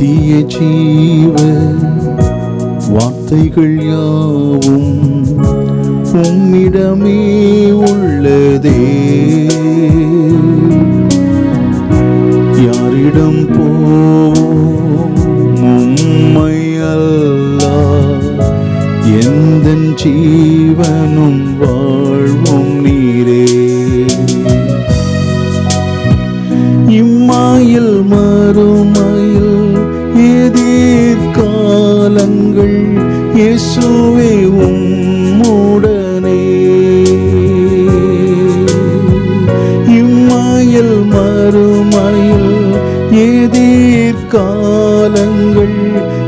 நித்திய ஜீவ வார்த்தைகள் யாவும் உம்மிடமே உள்ளதே. யாரிடம் போவோம் உம்மை அல்ல எந்த ஜீவனும் வாழ்வும் நீரே. இம்மாயில் மறுமையில் எதிர்காலங்கள்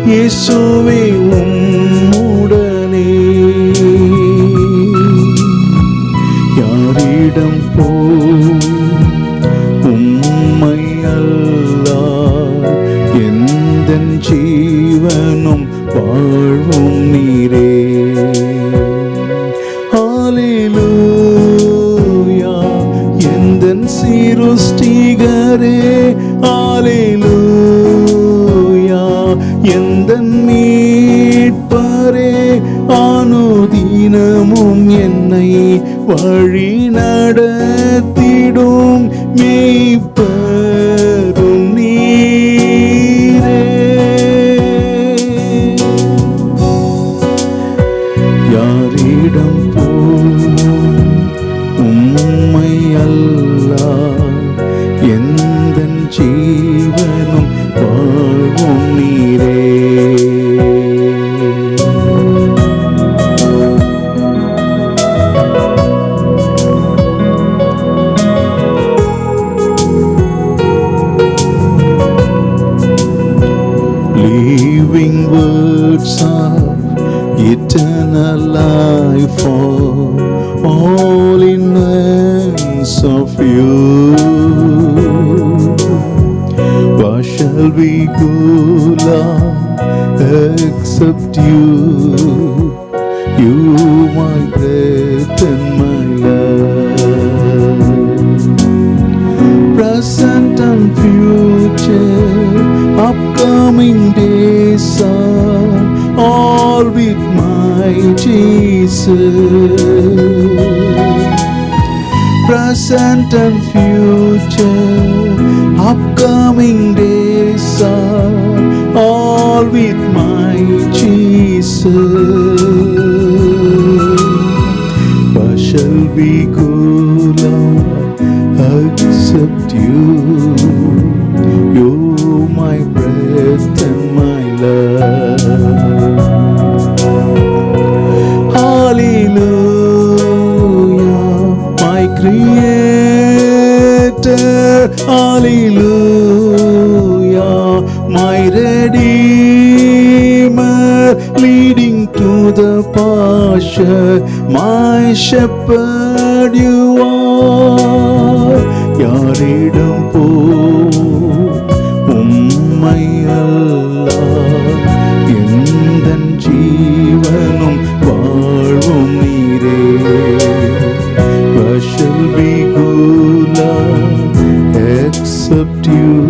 இயேசுவே உம்முடனே யாரிடம் போ எந்த மீட்பாரே ஆனோதீனமும் என்னை வழி நடத்திடும் மெய்ப்பரும் நீரே. யாரிடம் போ உம்மை அல்லா life for all in hands of you. Why shall we go, Lord, except you? You, my breath and my love present and future, upcoming days are all with my Jesus. Present and future, upcoming days are all with my Jesus. Hallelujah, my Redeemer, leading to the pasture. My shepherd, you are. your போ you